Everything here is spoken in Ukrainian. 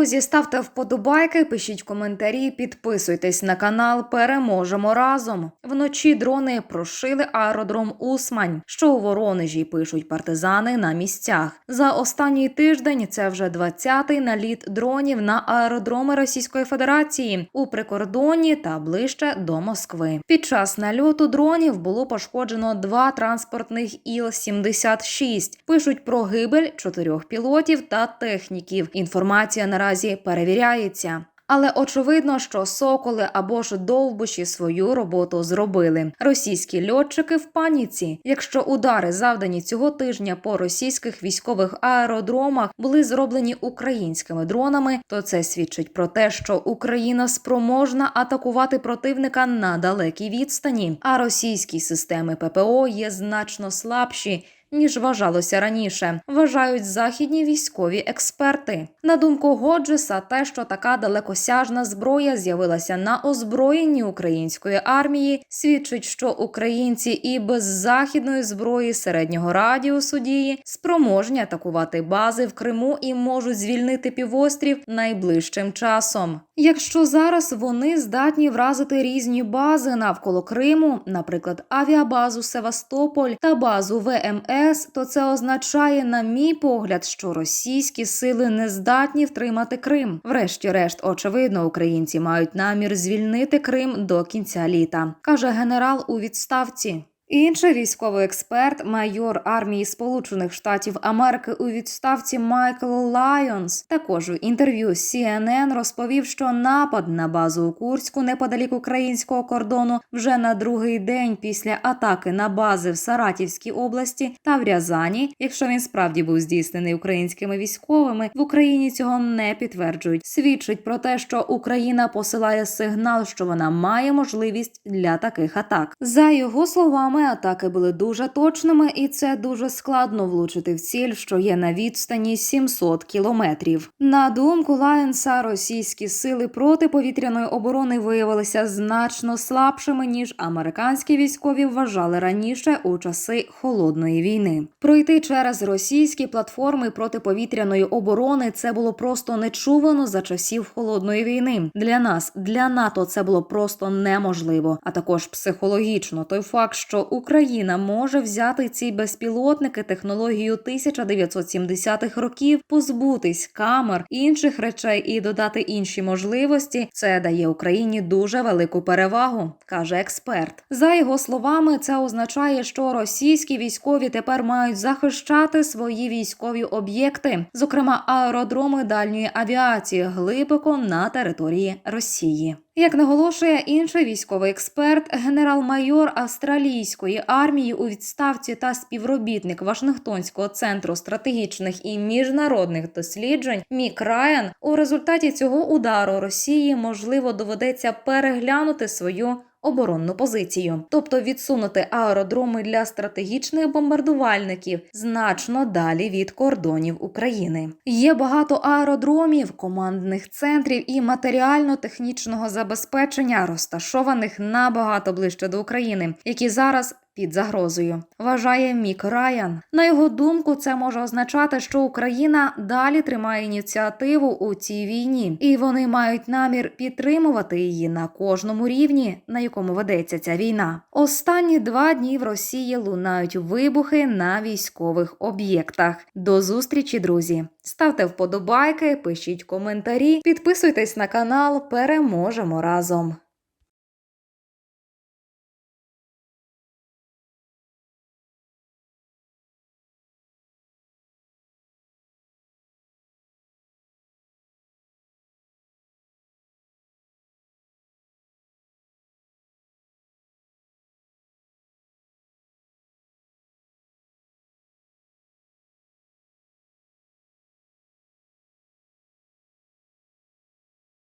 Друзі, ставте вподобайки, пишіть коментарі, підписуйтесь на канал. Переможемо разом. Вночі дрони прошили аеродром Усмань, що у Воронежі пишуть партизани на місцях. За останній тиждень це вже 20-й наліт дронів на аеродроми Російської Федерації у прикордонні та ближче до Москви. Під час нальоту дронів було пошкоджено два транспортних Іл-76. Пишуть про гибель чотирьох пілотів та техніків. Інформація наразі перевіряється. Але очевидно, що соколи або ж довбуші свою роботу зробили. Російські льотчики в паніці. Якщо удари, завдані цього тижня по російських військових аеродромах, були зроблені українськими дронами, то це свідчить про те, що Україна спроможна атакувати противника на далекій відстані, а російські системи ППО є значно слабші ніж вважалося раніше, вважають західні військові експерти. На думку Годжеса, те, що така далекосяжна зброя з'явилася на озброєнні української армії, свідчить, що українці і без західної зброї середнього радіусу дії спроможні атакувати бази в Криму і можуть звільнити півострів найближчим часом. Якщо зараз вони здатні вразити різні бази навколо Криму, наприклад, авіабазу Севастополь та базу ВМС, то це означає, на мій погляд, що російські сили не здатні втримати Крим. Врешті-решт, очевидно, українці мають намір звільнити Крим до кінця літа, каже генерал у відставці. Інший військовий експерт, майор армії Сполучених Штатів Америки у відставці Майкл Лайонс, також у інтерв'ю CNN розповів, що напад на базу у Курську неподалік українського кордону вже на другий день після атаки на бази в Саратівській області та в Рязані, якщо він справді був здійснений українськими військовими, в Україні цього не підтверджують. Свідчить про те, що Україна посилає сигнал, що вона має можливість для таких атак. За його словами атаки були дуже точними, і це дуже складно влучити в ціль, що є на відстані 700 кілометрів. На думку Лайенса, російські сили протиповітряної оборони виявилися значно слабшими ніж американські військові вважали раніше у часи холодної війни. Пройти через російські платформи протиповітряної оборони це було просто нечувано за часів холодної війни. Для нас, для НАТО, це було просто неможливо. А також психологічно той факт, що Україна може взяти ці безпілотники технологію 1970-х років, позбутись камер інших речей і додати інші можливості. Це дає Україні дуже велику перевагу, каже експерт. За його словами, це означає, що російські військові тепер мають захищати свої військові об'єкти, зокрема аеродроми дальньої авіації, глибоко на території Росії. Як наголошує інший військовий експерт, генерал-майор австралійської армії у відставці та співробітник Вашингтонського центру стратегічних і міжнародних досліджень Мік Райан, у результаті цього удару Росії можливо доведеться переглянути свою оборонну позицію, тобто відсунути аеродроми для стратегічних бомбардувальників значно далі від кордонів України. Є багато аеродромів, командних центрів і матеріально-технічного забезпечення, розташованих набагато ближче до України, які зараз. Під загрозою вважає Мік Райан. На його думку, це може означати, що Україна далі тримає ініціативу у цій війні, і вони мають намір підтримувати її на кожному рівні, на якому ведеться ця війна. Останні два дні в Росії лунають вибухи на військових об'єктах. До зустрічі, друзі! Ставте вподобайки, пишіть коментарі, підписуйтесь на канал. Переможемо разом.